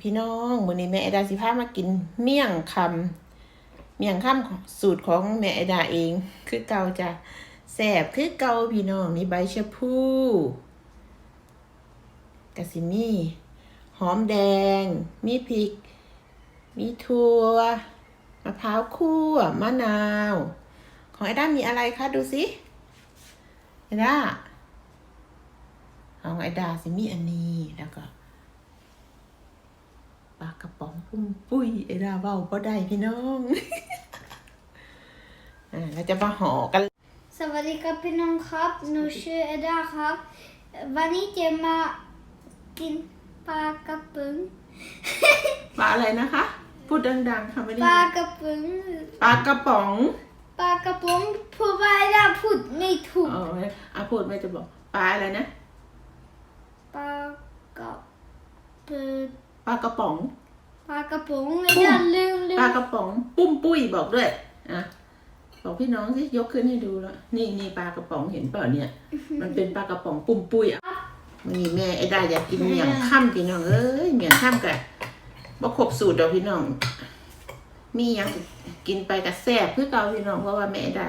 พี่น้องมื้อนี้แม่อดาสิพามากิน เมี่ยงคำเมี่ยงคำของสูตรของแม่อดาเอง คือเก่าจ้ะแซ่บคือเก่าพี่น้องมีใบชะพูกะสิมีหอมแดง มีพริก มีถั่วมะพร้าวคั่วมะนาว ของไอด้ามีอะไรคะดูสิไอด้าของไอดาสิมีอันนี้แล้วก็ากระป๋องปุ้มปุ้ยไอ้ดาเบ้าก็ได้พี่น้องอ่าเราจะมาห่อกัน สวัสดีครับพี่น้องครับ หนูชื่อเอดาครับ วันนี้จะมากินปลากระป๋องปลาอะไรนะคะ พูดดังๆค่ะไม่ได้ปลายินกระป๋องปลากระป๋องปลากระป๋องพูดว่าเอดาพูดไม่ถูกเอออาพูดไม่จะบอกปลาอะไรนะปลากระป๋องปลากระป๋อง ปลากระป๋องเอดาลืมลืปลามกระป๋อง ปุ้มปุ้ยบอกด้วยอะบอกพี่น้องสิยกขึ้นให้ดูแล้วนี่นี่ปลากระป๋องเห็นเปล่าเนี่ย มันเป็นปลากระป๋องปุ้มปุ้ยอะวันนี้แม่ไอ้ได้อยากกินเมี่ยงค่ำพี่น้องเอ้ยเมี่ยงค่ำกะบ่ครบสูตรดอกพี่น้อง มีหยังกินไปกับแซ่บคือเก่าพี่น้องเพราะว่าแม่ไอ้ได้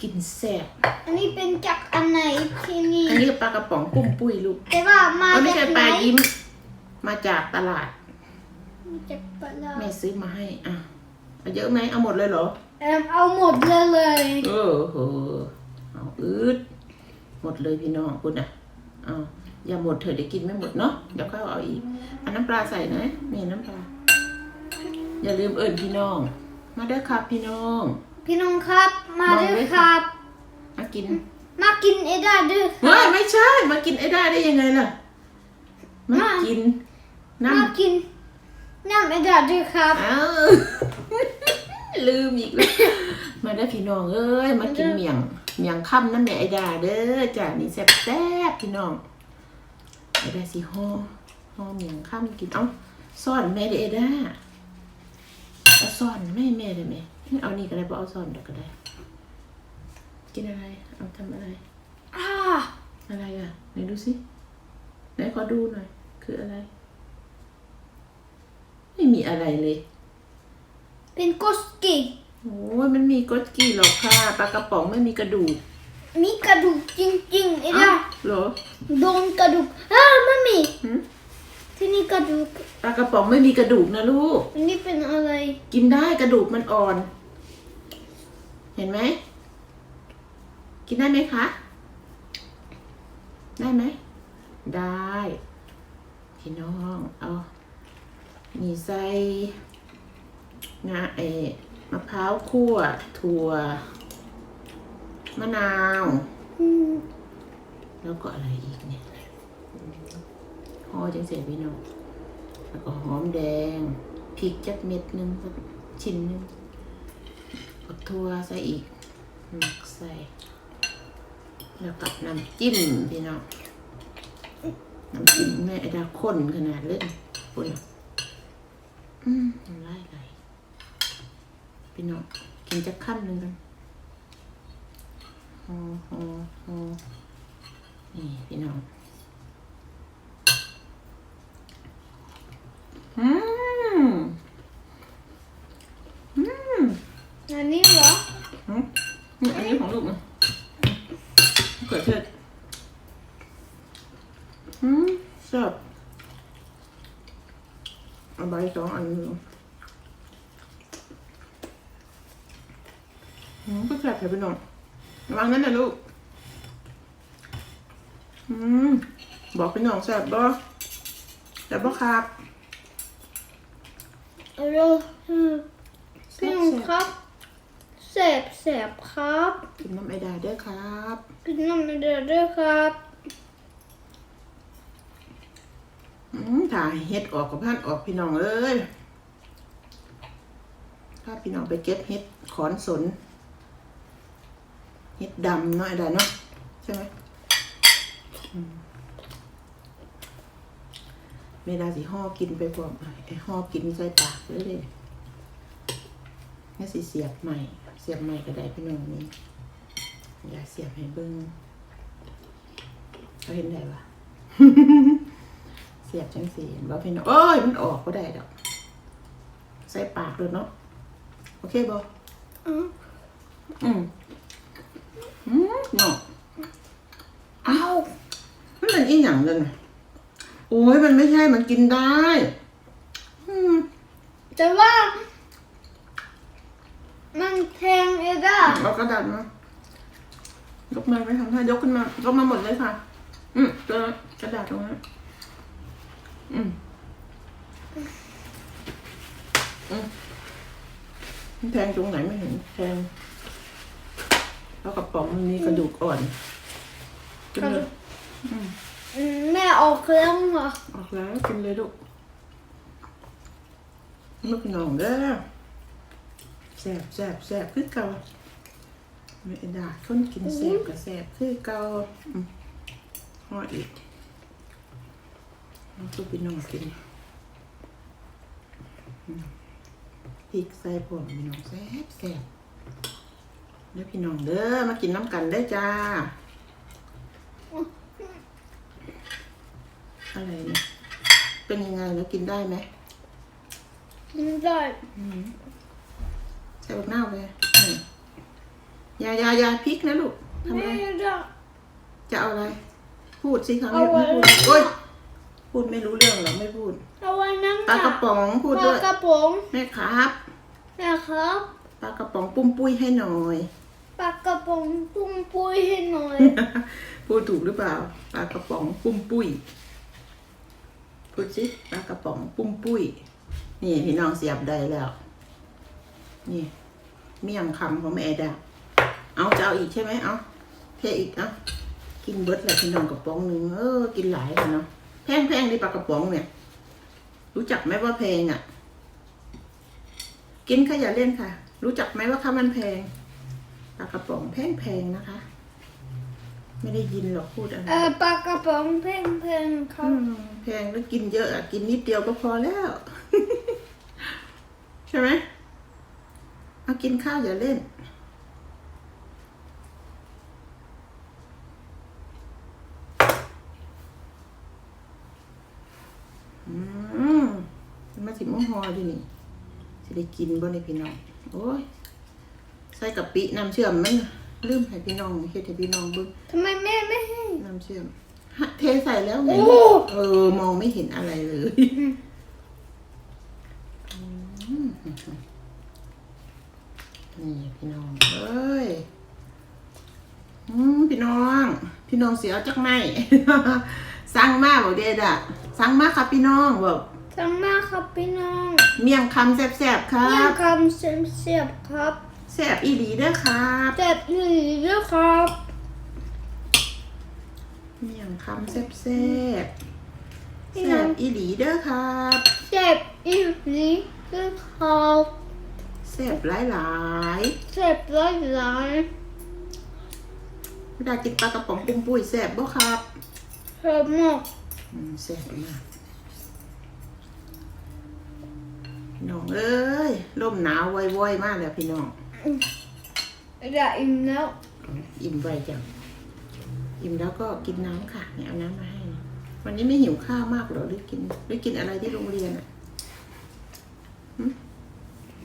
กินแซ่บอันนี้เป็นจากอันไหนที่นี่อันนี้ก็ปลากระป๋องปุ้มปุ้ยลูกแต่ว่ามามันไม่จาใช่กปไหนลายิ้ม มาจากตลาด มาจากปลาแม่ซื้อมาให้ อะเอาเยอะไหมเอาหมดเลยเหรอ เอ็มเอาหมดเลยเลยเออเหอะเอาอืดหมดเลยพี่น้องคุณอะเอาอย่าหมดเถอะเดี๋ยวกินไม่หมดเนาะเดี๋ยวก็เอาอีกเอาน้ำปลาใส่นะนี่น้ำปลา อย่าลืมเอิญพี่น้อง มาเด้อครับพี่น้อง พี่น้องครับ มาบอกด้วยด้วยคค่ะรับ มากินมากินเอดาด้วยคเฮ้รัยบไม่ใช่ มากินไอ้ได้ได้ยังไงล่ะ มามากินน้มากิน น้ำเอดาด้วยครับำอ้าวลืมอีกแล้วมาเด้อพี่น้องเอ้ยมากินเมี่ยงเมี่ยงค่ำน้ำแม่ไอ้ดาเด้อจ้ะนี่แซ่บแซ่บๆพี่น้องไอ้ดาสิห่อห่อเมี่ยงค่ำกินเอ้าซ่อนแม่เด้อไอ้ดาเอาซ่อนแม่แม่ได้ไหมเอานี่ก็ได้บ่เอาซ่อนเดี๋ยวก็ได้ กินอะไรเอาทำอะไรอ่าอะไรอะไหนดูสิไหนขอดูหน่อย คืออะไร ไม่มีอะไรเลย เป็นกุสกิโอ้ยมันมีกดกี่หรอกค่ะปลากระป๋องไม่มีกระดูกมีกระดูกจริงๆเอดาอ้าวเหรอโดนกระดูกอ้าวไม่มีหืมที่นี่กระดูกปลากระป๋องไม่มีกระดูกนะลูก อันนี้เป็นอะไร กินได้กระดูกมันอ่อน เห็นไหม กินได้ไหมคะ ได้ไหม ได้ พี่น้อง เอา นี่ใส่งาเอมะพร้าวคั่ว ถั่ว มะนาว แล้วก็อะไรอีกเนี่ยห่อจังเสียพี่น้องแล้วก็หอมแดงพริกจักเม็ดหนึ่งสักชิ้นนึงกดทั่วใส่อีกหมักใส่ แล้วกับน้ำจิ้มพี่น้องน้ำจิ้มแม่ไอดาข้นขนาดเล่นคุณน่ะ อืมน้ำลายไหลพี่น้องกินจะขั้นหนึ่งกันห่อห่อห่อนี่พี่น้อง อืม อืม อันนี้เหรอ อืมนี่อันนี้ของลูกนะมะเขือเทศอืมชอบเอาใบสองอันนี้ลงอื มก็แซ่บเลยพี่น้องระวังนั่นนะลูก อืม บอกพี่น้องแซ่บบ่แซ่บบ่ครับเอาเร็วอืมพี่น้องครับแสบแสบครับ กินน้ำไอดาด้วยครับกินน้ำเอดาด้วยครับ อืมถ่ายเฮ็ดออกกับพันออกพี่น้องเอ้ยถ้าพี่น้องไปเก็บเฮ็ดขอนสน เฮ็ดดำเนาะไอ้ดาเนาะใช่ไหมอืมเวลาสิห่อกินไปพร้อมไอ้ห่อกินใส่ปากเลยเลยนี่สิเสียบใหม่ เสียบใหม่ก็ได้พี่น้องนี่อย่าเสียบให้เบิ้งเขาเห็นได้ปะเสียบจังสีบ่พี่น้องเอ้ยมันออกก็ได้ดอกใส่ปากเลยเนาะโอเคบ่อืมอืม อืมเนาะเอามันเป็นอีหยังเลยนะโอ้ยมันไม่ใช่มันกินได้ อืมแต่ว่า มันแทงเอด้าเอากระดาษมายกมาไปทำท่ายกขึ้นมายกมาหมดเลยค่ะ อืมเจอกระดาษตรงนั้นอืมอืมแทงตรงไหนไม่เห็นแทง แล้วกระป๋องมันมีกระดูกอ่อนกินเลยอืมแม่ออกแล้วเหรอออกแล้วกินเลยลูกลูกหน่องเด้อแสบแสบแสบคือเก่าไม่ได้คนกินแสบกับแสบคือเก่าอืมห่ออีกแล้วก็พี่น้องกินอืมพริกใส่ผงพี่น้องแสบแสบเด้อพี่น้องเด้อมากินน้ำกันได้อจ้า อะไรเนี่ยเป็นยังไงแล้วกินได้ไหมกินได้ใส่บักหน้าวไปนี่อยาอยาอยาพริกนะลูกทำไม่อะไรได้จะเอาอะไร พูดสิครั้งเอานี้ไว้ไม่พูดโอ้ยพูดไม่รู้เรื่องหรอกไม่พูดเอาไว้นั่งปลากระป๋องพูดปด้ลาวยกระป๋องแม่ครับนะครับปลากระป๋องปุ้มปุ้ยให้หน่อย ปลากระป๋องปุ้มปุ้ยให้หน่อย พูดถูกหรือเปล่าปลากระป๋องปุ้มปุ้ยพูดสิปลากระป๋องปุ้มปุ้ย นี่พี่น้องเสียบได้แล้ว นี่ เมี่ยงคำของแม่ดาเอาจะเอาอีกใช่ไหมเอาเทอีกเอากินเบิร์ดแหละพี่น้องกระป๋องหนึ่งเออ กินหลายเลยเนาะแพงแพงๆดิปลากระป๋องเนี่ย รู้จักไหมว่าแพงอะ กินค่ะอย่าเล่นค่ะ รู้จักไหมว่าค่ามันแพง ปลากระป๋องแพงแพงๆนะคะ ไม่ได้ยินหรอกพูดอะไรเออปลากระป๋องเพ่งเพ่งๆครับอืมแพงแล้วกินเยอะอะกินนิดเดียวก็พอแล้ว ใช่ไหมเอากินข้าวอย่าเล่น อืมมาสิมะฮอดินี่จะได้กินบ่ในพี่น้องโอ้ย ใส่กะปิน้ำเชื่อมมันลืมให้พี่น้องเฮ็ดให้พี่น้องเบิ่งทำไมแม่ไม่ให้ น้ำเชื่อมฮะเทใส่แล้วไงโอ้ เออ มองไม่เห็นอะไรเลยอืมนี่พี่น้องเอ้ยอืมพี่น้อง พี่น้องเสียจักไหม สั่งมาบอกเด็ดอะสั่งมาครับพี่น้องบอกจังมากครับพี่น้องเมี่ยงคำแซ่บๆครัเยี่ยมบ คำเสียบเสียบครับ แซ่บอีหลีเด้อครับเจ็บหลีด้วยครับเมี่ยงคำแซ่บๆแซ่บอีหลีเด้อครับเจ็บอีหลีด้วยครับแซ่บหลายๆเจ็บร้อยหลายเวลากินปลากระป๋องปุ้มปุ้ยแซ่บบ่ครับเจ็บมากอืมแซ่บมากพี่น้องเอ้ยลมหนาวไวๆมากแล้วพี่น้อง อยากอิ่มแล้ว อิ่มไวจังอิ่มแล้วก็กินน้ำค่ะเนี่ยเอาน้ำมาให้นะวันนี้ไม่หิวข้าวมากเหรอหรือกินหรือกินอะไรที่โรงเรียนอะหึ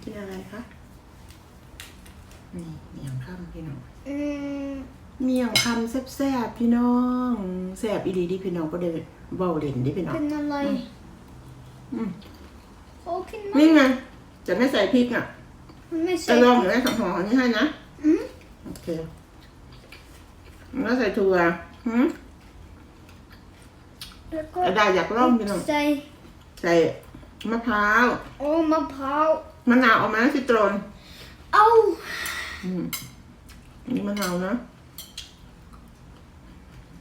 กินอะไรคะนี่เมี่ยงคำพี่น้องอืมเมี่ยงคำแซ่บๆพี่น้องแซ่บอีดีดิพี่น้องก็ได้เบาเด่นดิพี่น้องเป็นอะไรอืมโอ้กินไหมนี่ไงจะไม่ใส่พริกอะ ไม่ใช่จะลองหรือไม่สังหอนี่ให้นะอืมโอเคแล้วใส่ถั่วหืมแล้วก็ได้อยากลองพี่น้องใส่ใส่มะพร้าวโอ้มะพร้าวมะนาวเอาไหมซิตรนเอ้าอืมอันนี่มะนาวนะ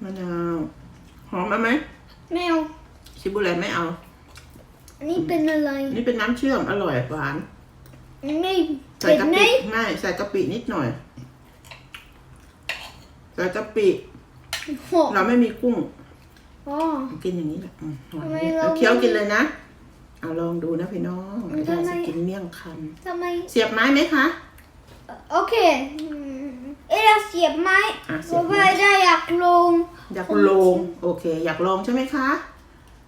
มะนาวหอมเอาไหมแมวชิบุเรตไม่เอา อันนี้เป็นอะไร อันนี่เป็นน้ำเชื่อมอร่อยหวาน ไม่ใส่เป็นกะไหมปิไม่ใส่กะปินิดหน่อย ใส่กะปิ โหเราไม่มีกุ้ง อ๋อ กินอย่างนี้แหละอืมหวานทำไมนิดเราเอาเคี้ยวกินเลยนะ เอาลองดูนะพี่น้องมันไอ้ได้ทำไม จะกินเมี่ยงคทำไมำเสียบไม้ไหมคะ โอเคอืมเอ๊ะเสียบไม้อะเสีเพยบราะไม้ว่าได้อยากลงอยากลอง โอเค อยากลองใช่ไหมคะ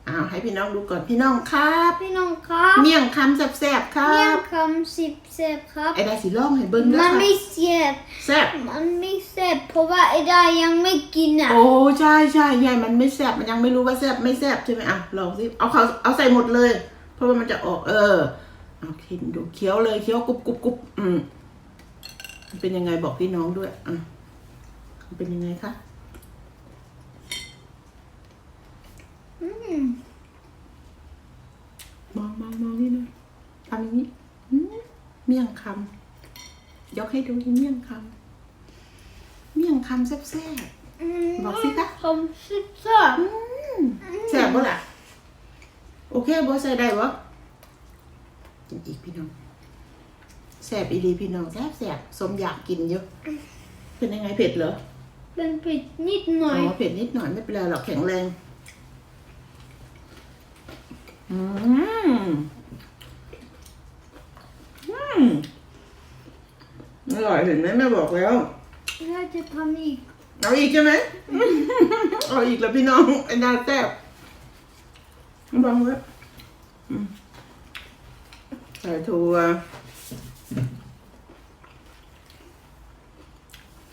อ้าวให้พี่น้องดูก่อนพี่น้องครับ พี่น้องครับเมี่ยงคำแซ่บๆครัเมี่ยงบคำสิบเซฟครับ ไอ้ได้สิลองให้เบิ้งด้วมัยนค่ะไม่เสียบแซ่บมันไม่เซฟเพราะว่าไอ้ดายังไม่กินอะ โอ้ใช่ใช่ยายมันไม่แซ่บมันยังไม่รู้ว่าแซ่บไม่แซ่บใช่ไหมอะลองสิเอาเขาเอาใส่หมดเลย เพราะว่ามันจะออกเออเอากินดูเคี้ยวเลยเคี้ยวกรุบกรุบกรุบอืมมันเป็นยังไงบอกพี่น้องด้วยอะมันเป็นยังไงคะ มมองมองมองนี่นะทำอย่างนี้อืมเมี่ยงคำยกให้ดูที่เมี่ยงคำเมี่ยงคำแซ่บอืมบอกสิคะคำสิบเซฟๆอืมแซ่บบ่ล่ะ โอเคบ่ใส่ได้บ่กินอีกพี่น้องแซ่บอีดีพี่น้องแซ่บแซ่บสมอยากกินเยอะ เป็นยังไงเผ็ดเหรอเป็นผิดนิดหน่อ๋อยอเผ็ดนิดหน่อยไม่เป็นไรหรอกแข็งแรง อืมอืมอร่อยเห็นไหมแม่บอกแล้วน่าจะทำอีกเอาอีกใช่ไหม เอาอีกแล้วพี่น้อง ไอ้นาแซ่บลองไว้อืมใส่ถั่ว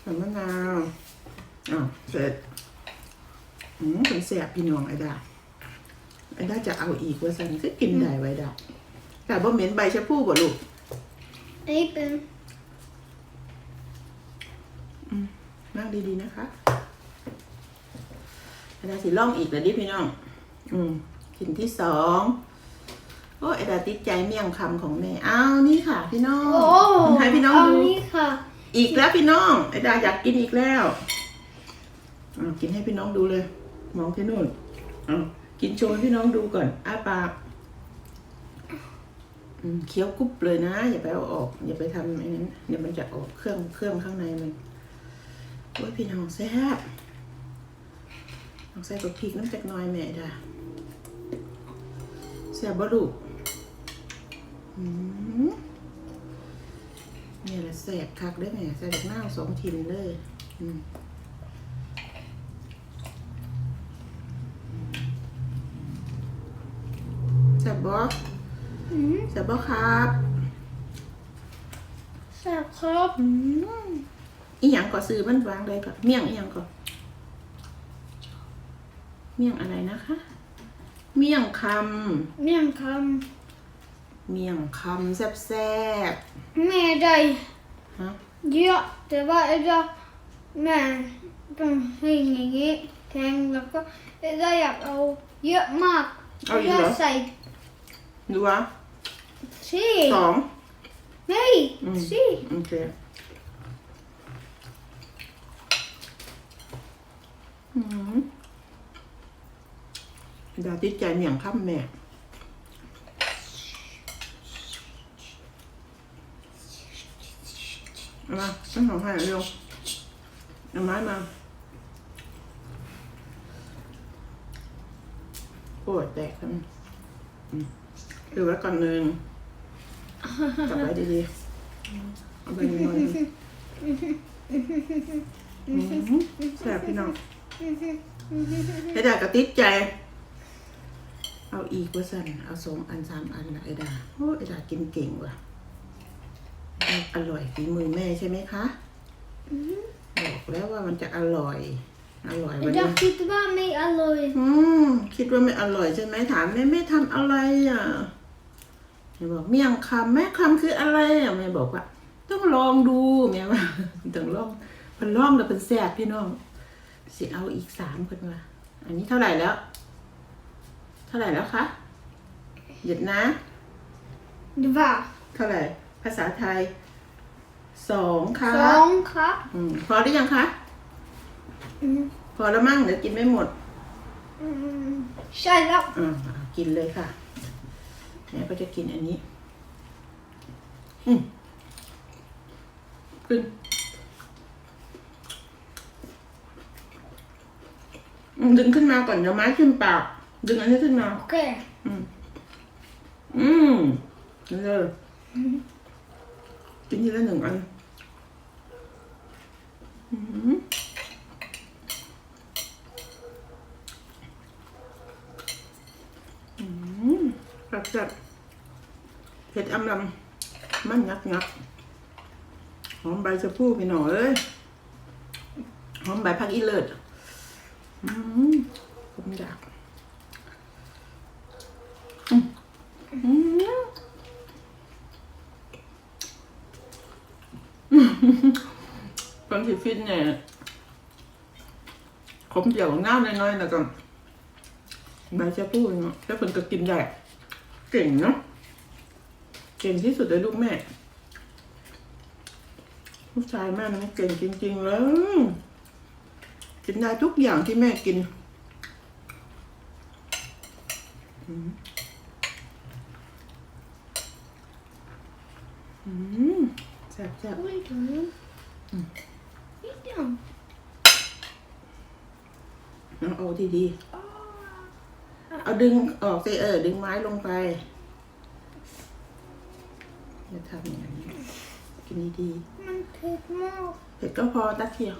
ใส่มะนาวอ้าวเสร็จอืมเป็นแซ่บพี่น้องไอ้ดา ไอ้ดาจะเอาอีกว่าสันก็กินได้ไว้ดาแต่บ่เหม็นใบชะพูบ่ลูกอันนี้เป็นนั่งดีๆนะคะไอ้ดาสิล่องอีกแล้วดิพี่น้อง อืมกินที่สองโอ้ไอ้ดาติดใจเมี่ยงคำของแม่อ้าวนี่ค่ะ พี่น้องโอ้ให้พี่น้องเอาดูนี่ค่ะ อีกแล้วพี่น้องไอ้ดาอยากกินอีกแล้วอ่ากินให้พี่น้องดูเลย มองที่นู่นอ่า กินโชว์ให้พี่น้องดูก่อนอ้าปากเคี้ยวกรุบเลยนะ อย่าไปเอาออก อย่าไปทำอย่างนั้นเดี๋ยวมันจะออกเครื่องเครื่องข้างในมันโอ้ยพี่น้องแซ่บลองใส่กับพริกน้ำจากน้อยแม่ดาแซ่บบ่ลูกเนี่ยแหละแสบคักได้ไหมใส่ดอกหน้าสองทินเลย อืมแสบบ ออืมแสบบอครับแซ่บครับอืมอีหยังก็ซื้อมันวางเลยก่อนเมี่ยงอีหยังก็เมี่ยงอะไรนะคะ เมี่ยงคเมี่ยงคำเมี่ยงคำแซ่บแซ่บำแม่ได้ๆฮะเยอะแต่ว่าไอ้ดาแม่ต้องให้อย่างงี้แทงแล้วก็ไอ้ดาอยากเอาเยอะมากเอาอีกเหรอไดาใส่ ดูวะสิสองเฮ้ยอืมสิโอเคอืมดาติดใจเมี่ยงคำแม่เอามาฉันของให้เร็วเอาไม้มาปวดแตกทั้งอืม ดูไว้ก่อนหนึ่งจับไว้ดีๆเอาไปหน่อยหนึ่งอืมแซ่บพี่น้องไอ้ดากระติดใจ เอาอีกว่าสันเอาสองอันสามอันนะไอ้ดาโอ้ไอ้ดากินเก่งว่ะ อร่อยฝีมือแม่ใช่ไหมคะบอกแล้วว่ามันจะอร่อย อร่อยไอ้วันดานี้คิดว่าไม่อร่อย อืม คิดว่าไม่อร่อยใช่ไหมถามแม่แม่ทำอะไรอะแม่บอกเมี่ยงคำแม่คำคืออะไรอะแม่บอกว่า ต้องลองดูแม่ว่าต้องลองมันลองแล้วเป็นแซ่บพี่น้องสิเอาอีกสามคนว่าอันนี้เท่าไหร่แล้ว เท่าไหร่แล้วคะหยุดนะดว่าเท่าไหร่ ภาษาไทยสองค่ะสองครับอืมพอหรือยังคะอืมพอแล้วมั้งเดี๋ยวกินไม่หมด อืมใช่แล้วอ่ากินเลยค่ะ แม่ก็จะกินอันนี้ อืมขึ้นอืมดึงขึ้นมาก่อนเดี๋ยวไม้ขึ้นปาก ดึงอันนี้ขึ้นมา โอเค อืม อืมนี่เลยกินทีละหนึ่งอัน อืม แซ่บเผ็ดอำลำมันยักยักหอมใบชะพูพี่หน้องเอ้ยหอมใบพักอีเลิศผมอยากอืมอืมคนที่ฟิตเนี่ยขมเจียวหน้าน้อยๆแล้วก็ใบชะพูเนาะแล้วคนก็กินได้ เก่งเนาะเก่งที่สุดเลยลูกแม่ลูกชายแม่นั้นเก่งจริง ๆ เลยกินได้ทุกอย่างที่แม่กินอืมอืมแซ่บแซ่บ Oj då. Ja. ๆเอาดีๆ เอาดึงออกสิเออ ดึงไม้ลงไปอย่าทำอย่างนี้กินดีๆ Men pek mat. เผ็ดก็พอตักเทียว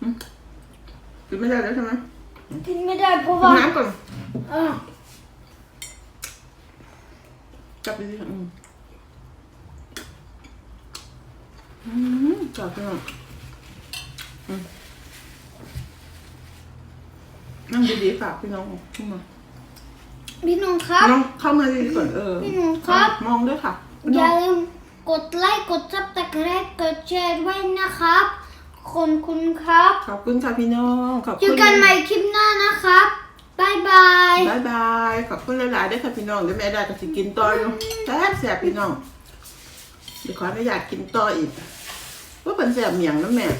อืมกินไม่ได้แล้วใช่ไหม Till med där på กิน vad? น้ำก่อน Ja. จับดีๆอืมอืมจับพี่น้องอืม นั่งดีๆฝากพี่น้องขึ้นมา Vill någon น้อง kapp? เข้ามาดีๆก่อนเออ Vill någon kapp? มองด้วยค่ะพี่น้องอย่าลืมกดไลค์กดซับสไครต์กดแชร์ด้วยนะครับขอบคุณครับขอบคุณค่ะพี่น้องขอบคุณเจอกันใหม่คลิปหน้านะครับบายบาย บายบายขอบคุณหลายๆด้วยค่ะพี่น้องเดี๋ยวแม่ได้ก็สิกินต่ออยู่แซ่บแซ่บพี่น้องเดี๋ยวขออนุญาตกินต่ออีกว่าเป็นแซ่บเมียงนะแม่อ